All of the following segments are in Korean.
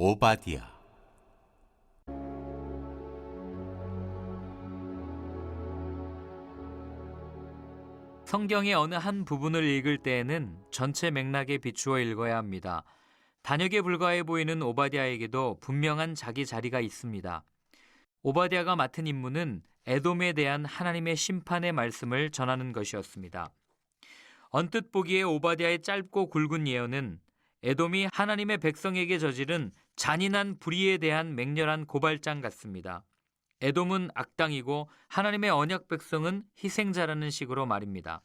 오바디아 성경의 어느 한 부분을 읽을 때에는 전체 맥락에 비추어 읽어야 합니다. 단역에 불과해 보이는 오바댜에게도 분명한 자기 자리가 있습니다. 오바댜가 맡은 임무는 에돔에 대한 하나님의 심판의 말씀을 전하는 것이었습니다. 언뜻 보기에 오바댜의 짧고 굵은 예언은 에돔이 하나님의 백성에게 저지른 잔인한 불의에 대한 맹렬한 고발장 같습니다. 에돔은 악당이고 하나님의 언약 백성은 희생자라는 식으로 말입니다.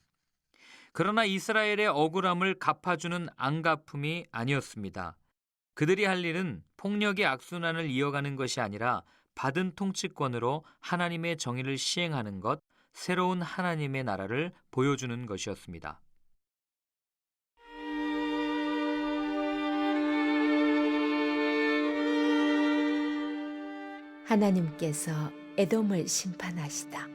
그러나 이스라엘의 억울함을 갚아주는 안갚음이 아니었습니다. 그들이 할 일은 폭력의 악순환을 이어가는 것이 아니라 받은 통치권으로 하나님의 정의를 시행하는 것, 새로운 하나님의 나라를 보여주는 것이었습니다. 하나님께서 에돔을 심판하시다.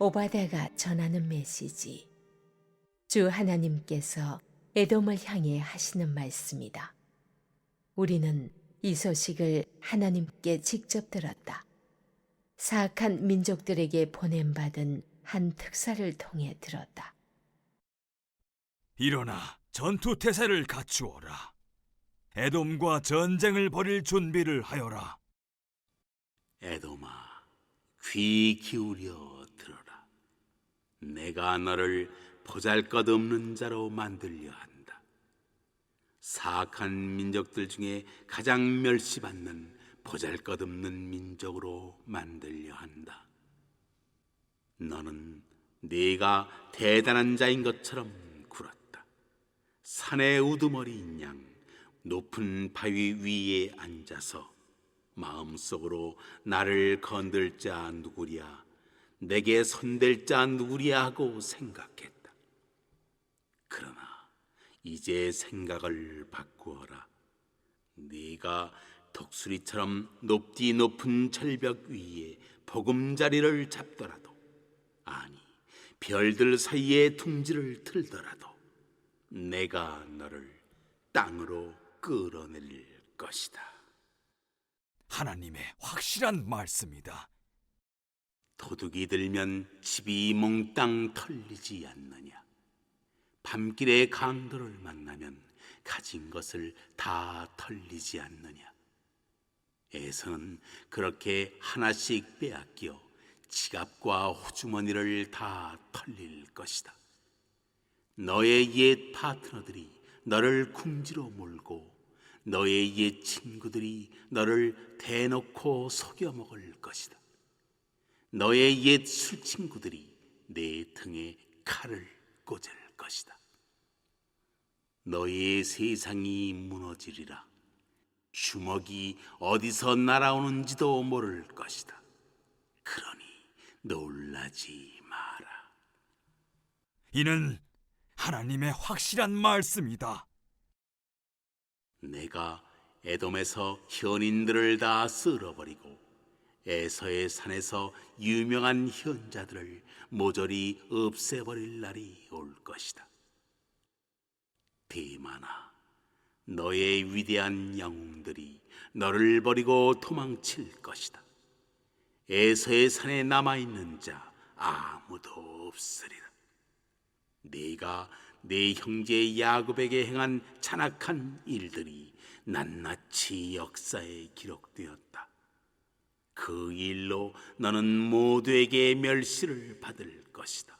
오바데가 전하는 메시지. 주 하나님께서 에돔을 향해 하시는 말씀이다. 우리는 이 소식을 하나님께 직접 들었다. 사악한 민족들에게 보냄받은 한 특사를 통해 들었다. 일어나 전투 태세를 갖추어라. 에돔과 전쟁을 벌일 준비를 하여라. 에돔아, 귀 기울여 들어라. 내가 너를 보잘것없는 자로 만들려 한다. 사악한 민족들 중에 가장 멸시받는 보잘것없는 민족으로 만들려 한다. 너는 네가 대단한 자인 것처럼. 산의 우두머리인 양 높은 바위 위에 앉아서 마음속으로 나를 건들 자 누구랴 내게 손댈 자 누구랴 하고 생각했다. 그러나 이제 생각을 바꾸어라. 네가 독수리처럼 높디 높은 절벽 위에 보금자리를 잡더라도 아니 별들 사이에 둥지를 틀더라도 내가 너를 땅으로 끌어내릴 것이다. 하나님의 확실한 말씀이다. 도둑이 들면 집이 몽땅 털리지 않느냐. 밤길에 강도를 만나면 가진 것을 다 털리지 않느냐. 에서는 그렇게 하나씩 빼앗겨 지갑과 호주머니를 다 털릴 것이다. 너의 옛 파트너들이 너를 궁지로 몰고 너의 옛 친구들이 너를 대놓고 속여 먹을 것이다. 너의 옛 술 친구들이 내 등에 칼을 꽂을 것이다. 너의 세상이 무너지리라. 주먹이 어디서 날아오는지도 모를 것이다. 그러니 놀라지 마라. 이는 하나님의 확실한 말씀이다. 내가 에돔에서 현인들을 다 쓸어버리고 에서의 산에서 유명한 현자들을 모조리 없애버릴 날이 올 것이다. 대만아, 너의 위대한 영웅들이 너를 버리고 도망칠 것이다. 에서의 산에 남아 있는 자 아무도 없으리라. 네가 내 형제 야곱에게 행한 잔악한 일들이 낱낱이 역사에 기록되었다. 그 일로 너는 모두에게 멸시를 받을 것이다.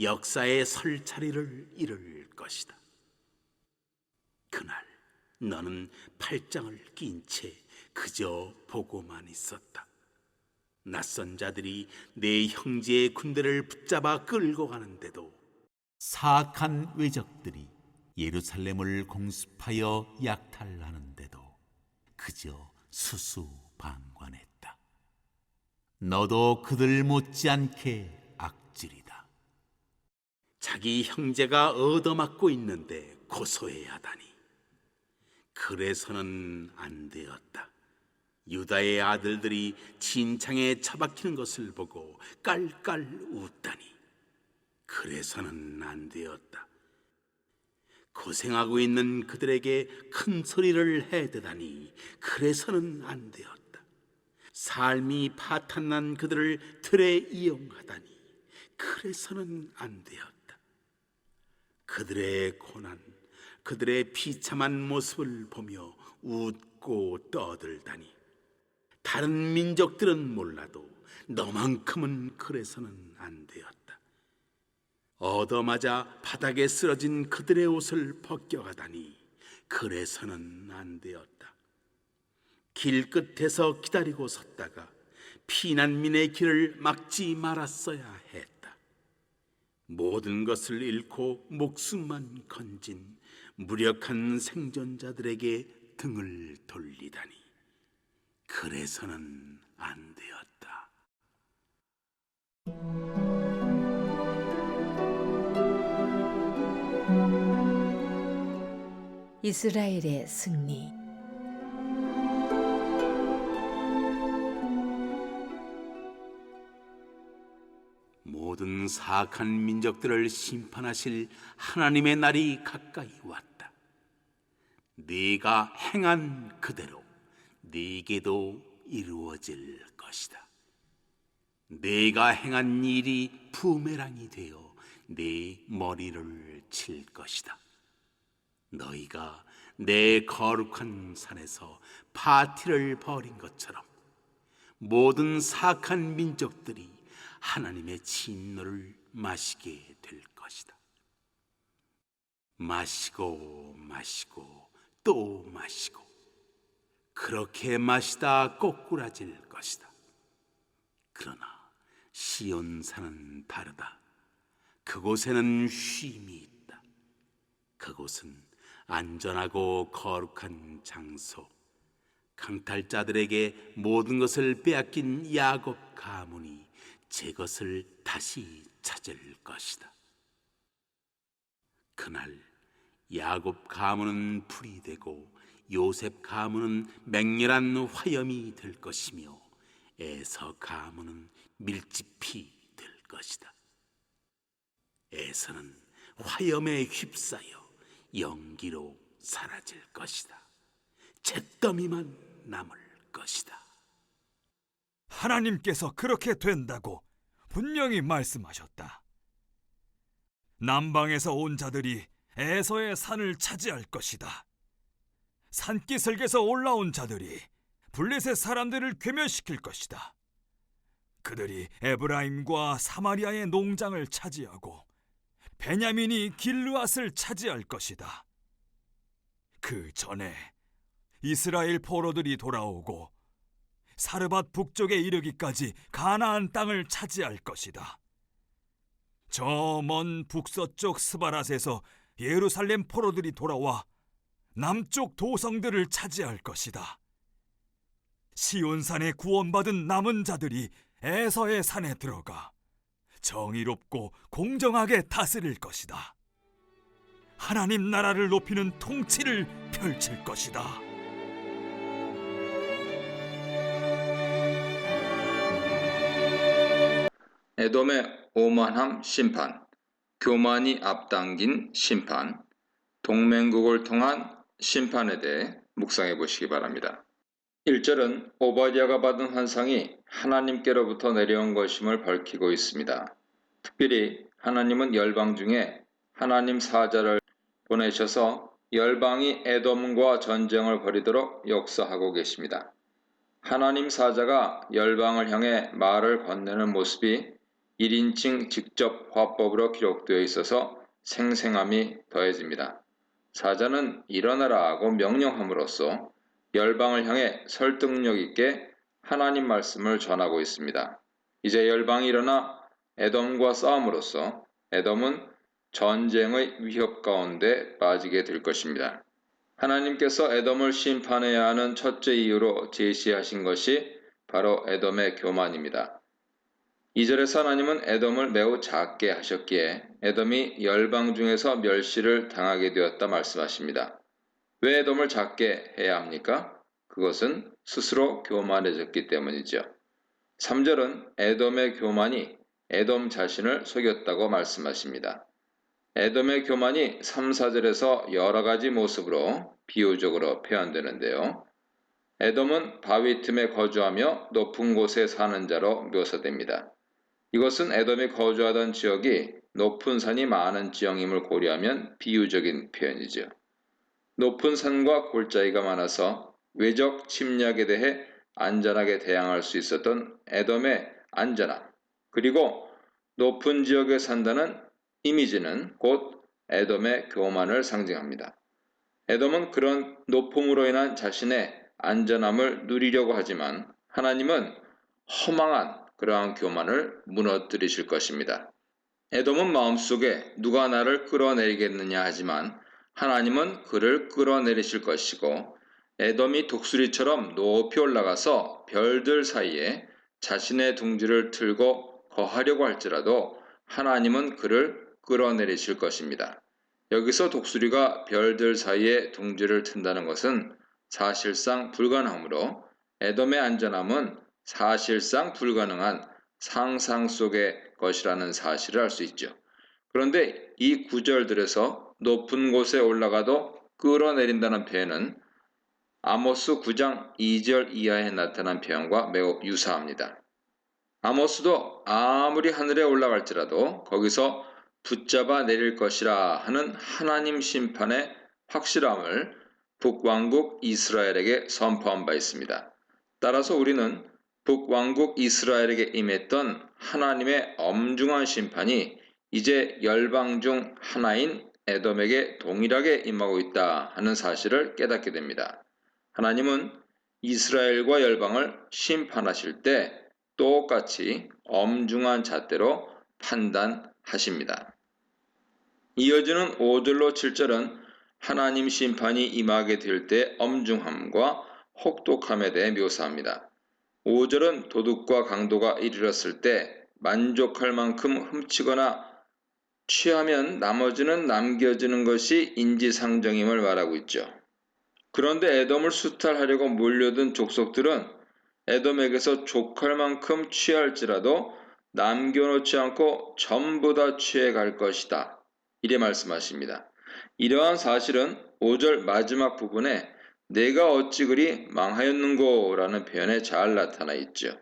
역사의 설 자리를 잃을 것이다. 그날 너는 팔짱을 낀 채 그저 보고만 있었다. 낯선 자들이 내 형제의 군대를 붙잡아 끌고 가는데도 사악한 외적들이 예루살렘을 공습하여 약탈하는데도 그저 수수방관했다. 너도 그들 못지않게 악질이다. 자기 형제가 얻어맞고 있는데 고소해야 하다니. 그래서는 안 되었다. 유다의 아들들이 진창에 처박히는 것을 보고 깔깔 웃다니. 그래서는 안 되었다. 고생하고 있는 그들에게 큰 소리를 해대다니 그래서는 안 되었다. 삶이 파탄난 그들을 틀에 이용하다니 그래서는 안 되었다. 그들의 고난, 그들의 비참한 모습을 보며 웃고 떠들다니 다른 민족들은 몰라도 너만큼은 그래서는 안 되었다. 얻어맞아 바닥에 쓰러진 그들의 옷을 벗겨가다니 그래서는 안 되었다. 길 끝에서 기다리고 섰다가 피난민의 길을 막지 말았어야 했다. 모든 것을 잃고 목숨만 건진 무력한 생존자들에게 등을 돌리다니 그래서는 안 되었다. 이스라엘의 승리 모든 사악한 민족들을 심판하실 하나님의 날이 가까이 왔다. 네가 행한 그대로 네게도 이루어질 것이다. 네가 행한 일이 부메랑이 되어 네 머리를 칠 것이다. 너희가 내 거룩한 산에서 파티를 벌인 것처럼 모든 사악한 민족들이 하나님의 진노를 마시게 될 것이다. 마시고 마시고 또 마시고 그렇게 마시다 꼬꾸라질 것이다. 그러나 시온산은 다르다. 그곳에는 쉼이 있다. 그곳은 안전하고 거룩한 장소. 강탈자들에게 모든 것을 빼앗긴 야곱 가문이 제 것을 다시 찾을 것이다. 그날 야곱 가문은 불이 되고 요셉 가문은 맹렬한 화염이 될 것이며 에서 가문은 밀집이 될 것이다. 에서는 화염에 휩싸여 연기로 사라질 것이다. 잿더미만 남을 것이다. 하나님께서 그렇게 된다고 분명히 말씀하셨다. 남방에서 온 자들이 에서의 산을 차지할 것이다. 산기슭에서 올라온 자들이 블레셋 사람들을 괴멸시킬 것이다. 그들이 에브라임과 사마리아의 농장을 차지하고 베냐민이 길르앗을 차지할 것이다. 그 전에 이스라엘 포로들이 돌아오고 사르밧 북쪽에 이르기까지 가나안 땅을 차지할 것이다. 저 먼 북서쪽 스바랏에서 예루살렘 포로들이 돌아와 남쪽 도성들을 차지할 것이다. 시온산에 구원받은 남은 자들이 에서의 산에 들어가 정의롭고 공정하게 다스릴 것이다. 하나님 나라를 높이는 통치를 펼칠 것이다. 에돔의 오만함 심판, 교만이 앞당긴 심판, 동맹국을 통한 심판에 대해 묵상해 보시기 바랍니다. 1절은 오바댜가 받은 환상이 하나님께로부터 내려온 것임을 밝히고 있습니다. 특별히 하나님은 열방 중에 하나님 사자를 보내셔서 열방이 에돔과 전쟁을 벌이도록 역사하고 계십니다. 하나님 사자가 열방을 향해 말을 건네는 모습이 1인칭 직접 화법으로 기록되어 있어서 생생함이 더해집니다. 사자는 일어나라 하고 명령함으로써 열방을 향해 설득력 있게 하나님 말씀을 전하고 있습니다. 이제 열방이 일어나 에돔과 싸움으로써 에돔은 전쟁의 위협 가운데 빠지게 될 것입니다. 하나님께서 에돔을 심판해야 하는 첫째 이유로 제시하신 것이 바로 에돔의 교만입니다. 2절에서 하나님은 에돔을 매우 작게 하셨기에 에돔이 열방 중에서 멸시를 당하게 되었다 말씀하십니다. 왜 에돔을 작게 해야 합니까? 그것은 스스로 교만해졌기 때문이죠. 3절은 에돔의 교만이 에돔 자신을 속였다고 말씀하십니다. 에돔의 교만이 3, 4절에서 여러 가지 모습으로 비유적으로 표현되는데요. 에돔은 바위 틈에 거주하며 높은 곳에 사는 자로 묘사됩니다. 이것은 에돔이 거주하던 지역이 높은 산이 많은 지형임을 고려하면 비유적인 표현이죠. 높은 산과 골짜기가 많아서 외적 침략에 대해 안전하게 대항할 수 있었던 에돔의 안전함, 그리고 높은 지역에 산다는 이미지는 곧 에돔의 교만을 상징합니다. 에돔은 그런 높음으로 인한 자신의 안전함을 누리려고 하지만 하나님은 허망한 그러한 교만을 무너뜨리실 것입니다. 에돔은 마음속에 누가 나를 끌어내리겠느냐 하지만 하나님은 그를 끌어내리실 것이고 에돔이 독수리처럼 높이 올라가서 별들 사이에 자신의 둥지를 틀고 거하려고 할지라도 하나님은 그를 끌어내리실 것입니다. 여기서 독수리가 별들 사이에 둥지를 튼다는 것은 사실상 불가능하므로 에돔의 안전함은 사실상 불가능한 상상 속의 것이라는 사실을 알 수 있죠. 그런데 이 구절들에서 높은 곳에 올라가도 끌어내린다는 표현은 아모스 9장 2절 이하에 나타난 표현과 매우 유사합니다. 아모스도 아무리 하늘에 올라갈지라도 거기서 붙잡아 내릴 것이라 하는 하나님 심판의 확실함을 북왕국 이스라엘에게 선포한 바 있습니다. 따라서 우리는 북왕국 이스라엘에게 임했던 하나님의 엄중한 심판이 이제 열방 중 하나인 에돔에게 동일하게 임하고 있다 하는 사실을 깨닫게 됩니다. 하나님은 이스라엘과 열방을 심판하실 때 똑같이 엄중한 잣대로 판단하십니다. 이어지는 5절로 7절은 하나님 심판이 임하게 될 때 엄중함과 혹독함에 대해 묘사합니다. 5절은 도둑과 강도가 이르렀을 때 만족할 만큼 훔치거나 취하면 나머지는 남겨지는 것이 인지상정임을 말하고 있죠. 그런데 에돔을 수탈하려고 몰려든 족속들은 에돔에게서 족할 만큼 취할지라도 남겨놓지 않고 전부 다 취해 갈 것이다. 이래 말씀하십니다. 이러한 사실은 5절 마지막 부분에 내가 어찌 그리 망하였는고 라는 표현에 잘 나타나 있죠.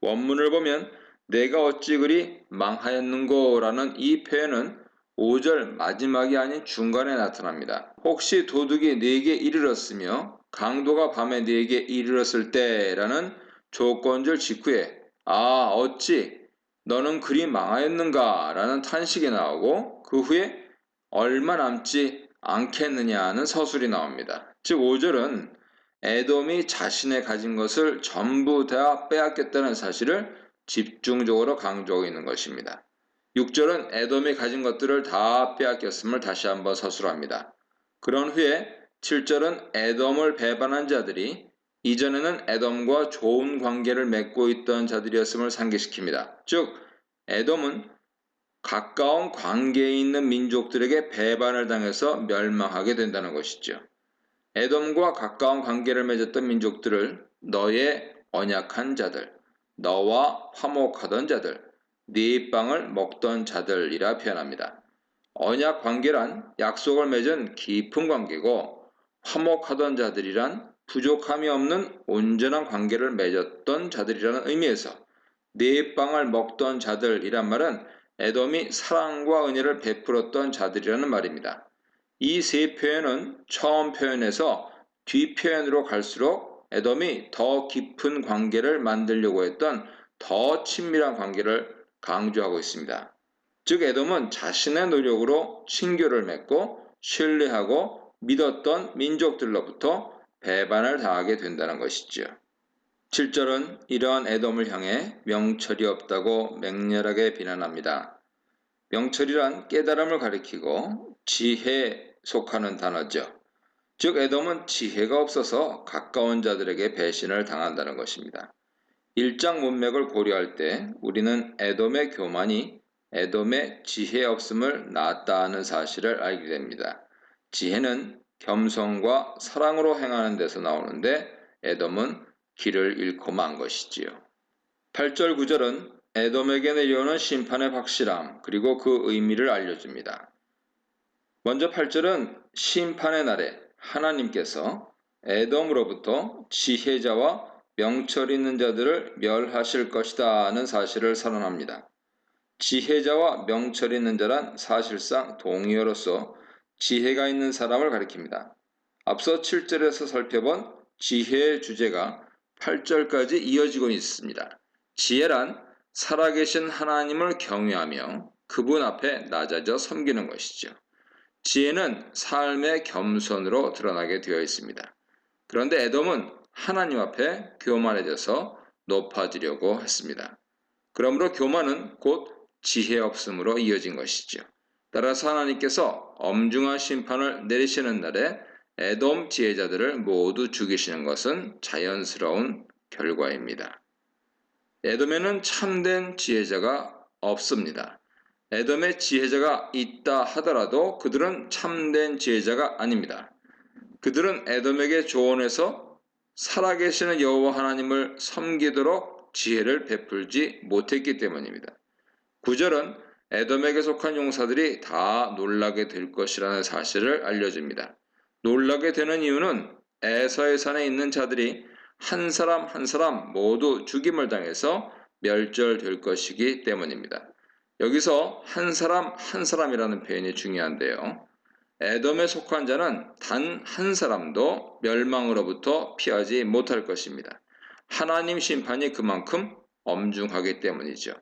원문을 보면 내가 어찌 그리 망하였는고 라는 이 표현은 5절 마지막이 아닌 중간에 나타납니다. 혹시 도둑이 내게 이르렀으며 강도가 밤에 내게 이르렀을 때라는 조건절 직후에 아 어찌 너는 그리 망하였는가 라는 탄식이 나오고 그 후에 얼마 남지 않겠느냐는 서술이 나옵니다. 즉 5절은 에돔이 자신의 가진 것을 전부 다 빼앗겼다는 사실을 집중적으로 강조하고 있는 것입니다. 6절은 에돔이 가진 것들을 다 빼앗겼음을 다시 한번 서술합니다. 그런 후에 7절은 에돔을 배반한 자들이 이전에는 에돔과 좋은 관계를 맺고 있던 자들이었음을 상기시킵니다. 즉, 에돔은 가까운 관계에 있는 민족들에게 배반을 당해서 멸망하게 된다는 것이죠. 에돔과 가까운 관계를 맺었던 민족들을 너의 언약한 자들, 너와 화목하던 자들, 네 빵을 먹던 자들이라 표현합니다. 언약 관계란 약속을 맺은 깊은 관계고 화목하던 자들이란 부족함이 없는 온전한 관계를 맺었던 자들이라는 의미에서 네 빵을 먹던 자들이란 말은 에돔이 사랑과 은혜를 베풀었던 자들이라는 말입니다. 이 세 표현은 처음 표현에서 뒤 표현으로 갈수록 에돔이 더 깊은 관계를 만들려고 했던 더 친밀한 관계를 강조하고 있습니다. 즉 에돔은 자신의 노력으로 친교를 맺고 신뢰하고 믿었던 민족들로부터 배반을 당하게 된다는 것이죠. 7절은 이러한 에돔을 향해 명철이 없다고 맹렬하게 비난합니다. 명철이란 깨달음을 가리키고 지혜에 속하는 단어죠. 즉 에돔은 지혜가 없어서 가까운 자들에게 배신을 당한다는 것입니다. 일장 문맥을 고려할 때 우리는 에돔의 교만이 에돔의 지혜 없음을 낳았다는 사실을 알게 됩니다. 지혜는 겸손과 사랑으로 행하는 데서 나오는데 에돔은 길을 잃고 만 것이지요. 8절 9절은 에돔에게 내려오는 심판의 확실함 그리고 그 의미를 알려줍니다. 먼저 8절은 심판의 날에 하나님께서 에돔으로부터 지혜자와 명철 있는 자들을 멸하실 것이다 하는 사실을 선언합니다. 지혜자와 명철 있는 자란 사실상 동의어로서 지혜가 있는 사람을 가리킵니다. 앞서 7절에서 살펴본 지혜의 주제가 8절까지 이어지고 있습니다. 지혜란 살아계신 하나님을 경외하며 그분 앞에 낮아져 섬기는 것이죠. 지혜는 삶의 겸손으로 드러나게 되어 있습니다. 그런데 에돔은 하나님 앞에 교만해져서 높아지려고 했습니다. 그러므로 교만은 곧 지혜 없음으로 이어진 것이죠. 따라서 하나님께서 엄중한 심판을 내리시는 날에 에돔 지혜자들을 모두 죽이시는 것은 자연스러운 결과입니다. 에돔에는 참된 지혜자가 없습니다. 에돔의 지혜자가 있다 하더라도 그들은 참된 지혜자가 아닙니다. 그들은 에돔에게 조언해서 살아계시는 여호와 하나님을 섬기도록 지혜를 베풀지 못했기 때문입니다. 9절은 에돔에게 속한 용사들이 다 놀라게 될 것이라는 사실을 알려줍니다. 놀라게 되는 이유는 에서의 산에 있는 자들이 한 사람 한 사람 모두 죽임을 당해서 멸절될 것이기 때문입니다. 여기서 한 사람 한 사람이라는 표현이 중요한데요. 에돔에 속한 자는 단 한 사람도 멸망으로부터 피하지 못할 것입니다. 하나님 심판이 그만큼 엄중하기 때문이죠.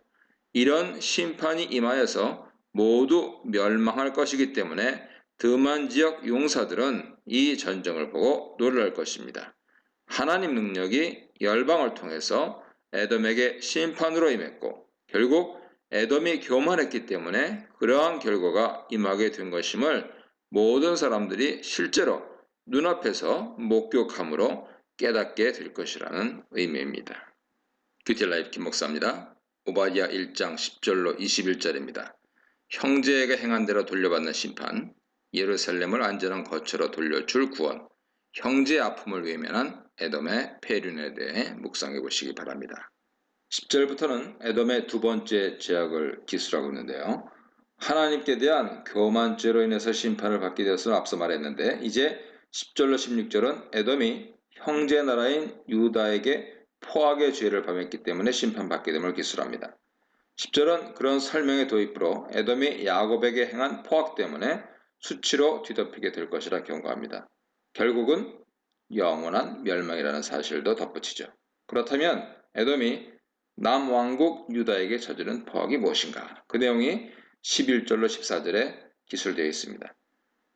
이런 심판이 임하여서 모두 멸망할 것이기 때문에 드만 지역 용사들은 이 전쟁을 보고 놀랄 것입니다. 하나님 능력이 열방을 통해서 에돔에게 심판으로 임했고 결국 에돔이 교만했기 때문에 그러한 결과가 임하게 된 것임을 모든 사람들이 실제로 눈앞에서 목격함으로 깨닫게 될 것이라는 의미입니다. 큐티 라이프 김 목사입니다. 오바디아 1장 10절로 21절입니다. 형제에게 행한 대로 돌려받는 심판, 예루살렘을 안전한 거처로 돌려줄 구원, 형제의 아픔을 외면한 에돔의 폐륜에 대해 묵상해 보시기 바랍니다. 10절부터는 에돔의 두 번째 제약을 기술하고 있는데요. 하나님께 대한 교만죄로 인해서 심판을 받게 되었음을 앞서 말했는데 이제 10절로 16절은 에돔이 형제 나라인 유다에게 포악의 죄를 범했기 때문에 심판받게 됨을 기술합니다. 10절은 그런 설명의 도입으로 에돔이 야곱에게 행한 포악 때문에 수치로 뒤덮이게 될 것이라 경고합니다. 결국은 영원한 멸망이라는 사실도 덧붙이죠. 그렇다면 에돔이 남왕국 유다에게 저지른 포악이 무엇인가? 그 내용이 11절로 14절에 기술되어 있습니다.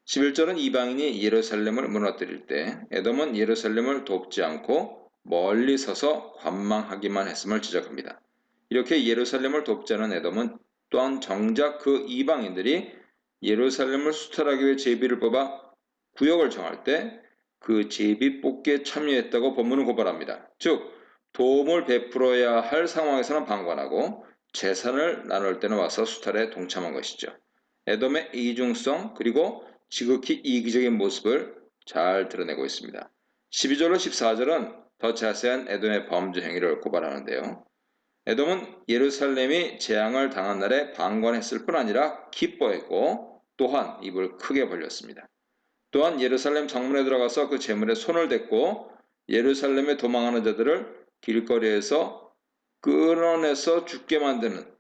11절은 이방인이 예루살렘을 무너뜨릴 때 에돔은 예루살렘을 돕지 않고 멀리 서서 관망하기만 했음을 지적합니다. 이렇게 예루살렘을 돕지 않은 에돔은 또한 정작 그 이방인들이 예루살렘을 수탈하기 위해 제비를 뽑아 구역을 정할 때 그 제비 뽑기에 참여했다고 본문은 고발합니다. 즉 도움을 베풀어야 할 상황에서는 방관하고 재산을 나눌 때는 와서 수탈에 동참한 것이죠. 에돔의 이중성 그리고 지극히 이기적인 모습을 잘 드러내고 있습니다. 12절로 14절은 더 자세한 에돔의 범죄 행위를 고발하는데요. 에돔은 예루살렘이 재앙을 당한 날에 방관했을 뿐 아니라 기뻐했고 또한 입을 크게 벌렸습니다. 또한 예루살렘 정문에 들어가서 그 재물에 손을 댔고 예루살렘에 도망하는 자들을 길거리에서 끌어내서 죽게 만드는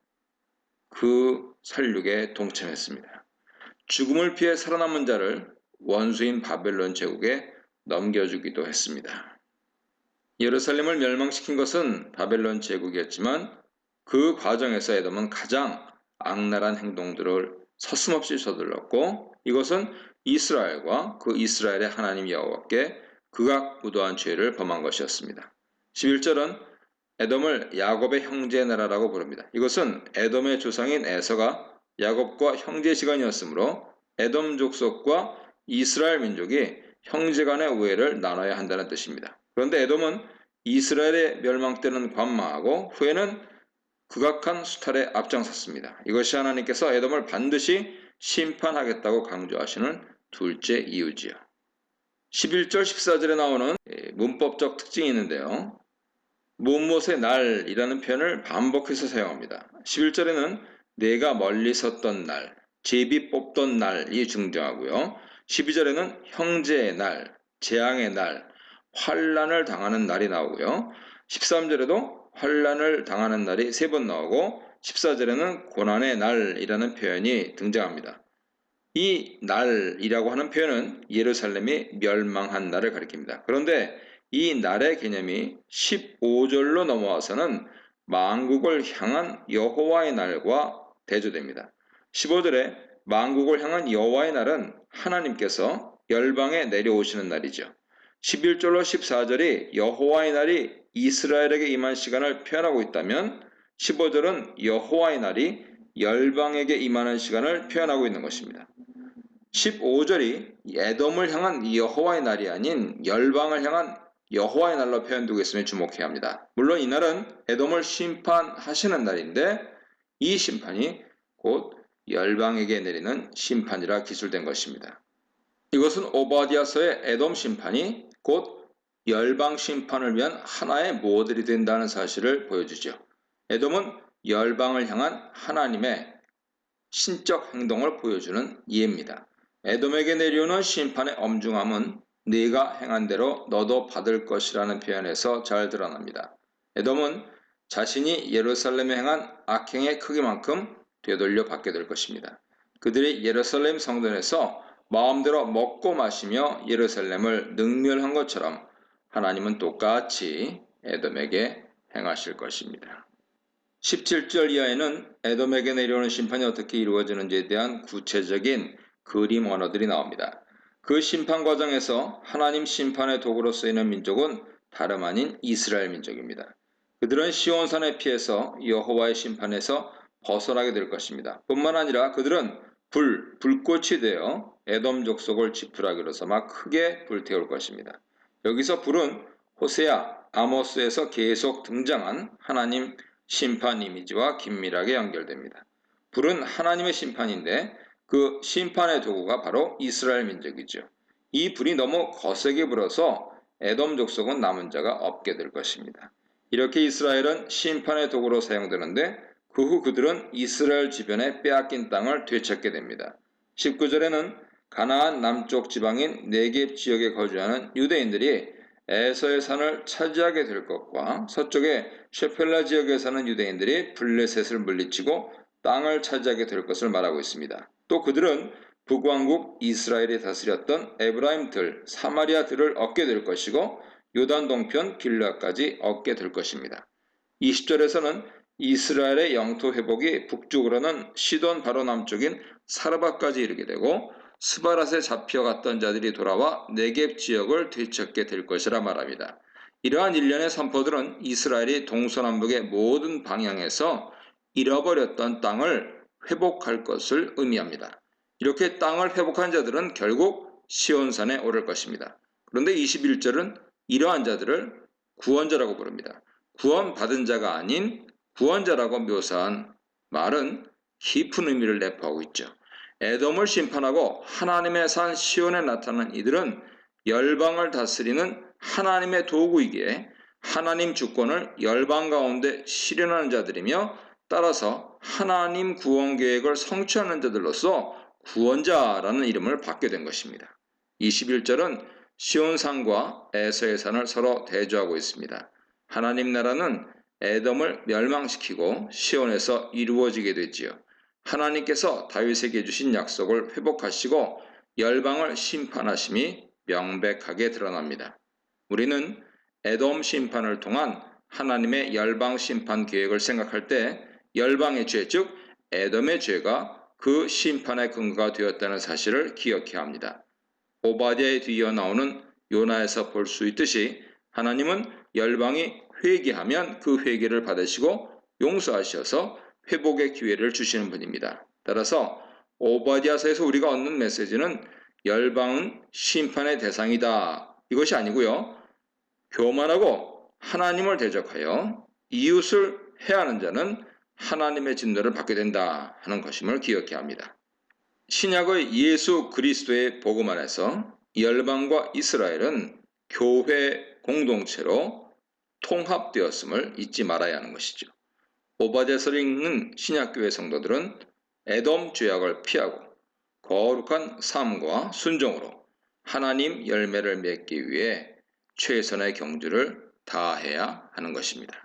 그 살육에 동참했습니다. 죽음을 피해 살아남은 자를 원수인 바벨론 제국에 넘겨주기도 했습니다. 예루살렘을 멸망시킨 것은 바벨론 제국이었지만 그 과정에서 에돔은 가장 악랄한 행동들을 서슴없이 저질렀고 이것은 이스라엘과 그 이스라엘의 하나님 여호와께 극악무도한 죄를 범한 것이었습니다. 11절은 에돔을 야곱의 형제 나라라고 부릅니다. 이것은 에돔의 조상인 에서가 야곱과 형제 시간이었으므로 에돔 족속과 이스라엘 민족이 형제 간의 우애를 나눠야 한다는 뜻입니다. 그런데 에돔은 이스라엘의 멸망 때는 관망하고 후에는 극악한 수탈에 앞장섰습니다. 이것이 하나님께서 에돔을 반드시 심판하겠다고 강조하시는 둘째 이유지요. 11절 14절에 나오는 문법적 특징이 있는데요. 무엇의 날이라는 표현을 반복해서 사용합니다. 11절에는 내가 멀리 섰던 날, 제비 뽑던 날이 등장하고요. 12절에는 형제의 날, 재앙의 날, 환란을 당하는 날이 나오고요. 13절에도 환란을 당하는 날이 세 번 나오고 14절에는 고난의 날이라는 표현이 등장합니다. 이 날이라고 하는 표현은 예루살렘이 멸망한 날을 가리킵니다. 그런데 이 날의 개념이 15절로 넘어와서는 만국을 향한 여호와의 날과 대조됩니다. 15절에 만국을 향한 여호와의 날은 하나님께서 열방에 내려오시는 날이죠. 11절로 14절이 여호와의 날이 이스라엘에게 임한 시간을 표현하고 있다면 15절은 여호와의 날이 열방에게 임하는 시간을 표현하고 있는 것입니다. 15절이 에돔을 향한 여호와의 날이 아닌 열방을 향한 여호와의 날로 표현되고 있음에 주목해야 합니다. 물론 이 날은 에돔을 심판하시는 날인데 이 심판이 곧 열방에게 내리는 심판이라 기술된 것입니다. 이것은 오바디아서의 에돔 심판이 곧 열방 심판을 위한 하나의 모델이 된다는 사실을 보여주죠. 에돔은 열방을 향한 하나님의 신적 행동을 보여주는 예입니다. 에돔에게 내려오는 심판의 엄중함은 네가 행한 대로 너도 받을 것이라는 표현에서 잘 드러납니다. 에돔은 자신이 예루살렘에 행한 악행의 크기만큼 되돌려 받게 될 것입니다. 그들이 예루살렘 성전에서 마음대로 먹고 마시며 예루살렘을 능멸한 것처럼 하나님은 똑같이 에돔에게 행하실 것입니다. 17절 이하에는 에돔에게 내려오는 심판이 어떻게 이루어지는지에 대한 구체적인 그림 언어들이 나옵니다. 그 심판 과정에서 하나님 심판의 도구로 쓰이는 민족은 다름 아닌 이스라엘 민족입니다. 그들은 시온산에 피해서 여호와의 심판에서 벗어나게 될 것입니다. 뿐만 아니라 그들은 불, 불꽃이 되어 에돔 족속을 지푸라기로 삼아 크게 불태울 것입니다. 여기서 불은 호세아, 아모스에서 계속 등장한 하나님 심판 이미지와 긴밀하게 연결됩니다. 불은 하나님의 심판인데 그 심판의 도구가 바로 이스라엘 민족이죠. 이 불이 너무 거세게 불어서 에돔 족속은 남은 자가 없게 될 것입니다. 이렇게 이스라엘은 심판의 도구로 사용되는데 그 후 그들은 이스라엘 주변에 빼앗긴 땅을 되찾게 됩니다. 19절에는 가나안 남쪽 지방인 네겝 지역에 거주하는 유대인들이 에서의 산을 차지하게 될 것과 서쪽에 셰펠라 지역에 사는 유대인들이 블레셋을 물리치고 땅을 차지하게 될 것을 말하고 있습니다. 또 그들은 북왕국 이스라엘이 다스렸던 에브라임들, 사마리아들을 얻게 될 것이고 요단 동편 빌라까지 얻게 될 것입니다. 20절에서는 이스라엘의 영토 회복이 북쪽으로는 시돈 바로 남쪽인 사르바까지 이르게 되고 스바랏에 잡혀갔던 자들이 돌아와 네겝 지역을 되찾게 될 것이라 말합니다. 이러한 일련의 선포들은 이스라엘이 동서남북의 모든 방향에서 잃어버렸던 땅을 회복할 것을 의미합니다. 이렇게 땅을 회복한 자들은 결국 시온산에 오를 것입니다. 그런데 21절은 이러한 자들을 구원자라고 부릅니다. 구원받은 자가 아닌 구원자라고 묘사한 말은 깊은 의미를 내포하고 있죠. 에돔을 심판하고 하나님의 산 시온에 나타난 이들은 열방을 다스리는 하나님의 도구이기에 하나님 주권을 열방 가운데 실현하는 자들이며 따라서 하나님 구원 계획을 성취하는 자들로서 구원자라는 이름을 받게 된 것입니다. 21절은 시온산과 에서의 산을 서로 대조하고 있습니다. 하나님 나라는 에돔을 멸망시키고 시온에서 이루어지게 되지요. 하나님께서 다윗에게 주신 약속을 회복하시고 열방을 심판하심이 명백하게 드러납니다. 우리는 에돔 심판을 통한 하나님의 열방 심판 계획을 생각할 때 열방의 죄, 즉 에돔의 죄가 그 심판의 근거가 되었다는 사실을 기억해야 합니다. 오바디아에 뒤이어 나오는 요나에서 볼 수 있듯이 하나님은 열방이 회개하면 그 회개를 받으시고 용서하셔서 회복의 기회를 주시는 분입니다. 따라서 오바디아서에서 우리가 얻는 메시지는 열방은 심판의 대상이다. 이것이 아니고요. 교만하고 하나님을 대적하여 이웃을 해하는 자는 하나님의 진노를 받게 된다 하는 것임을 기억해야 합니다. 신약의 예수 그리스도의 복음 안에서 열방과 이스라엘은 교회 공동체로 통합되었음을 잊지 말아야 하는 것이죠. 오바데서를 읽는 신약교회 성도들은 에돔 죄악을 피하고 거룩한 삶과 순종으로 하나님 열매를 맺기 위해 최선의 경주를 다해야 하는 것입니다.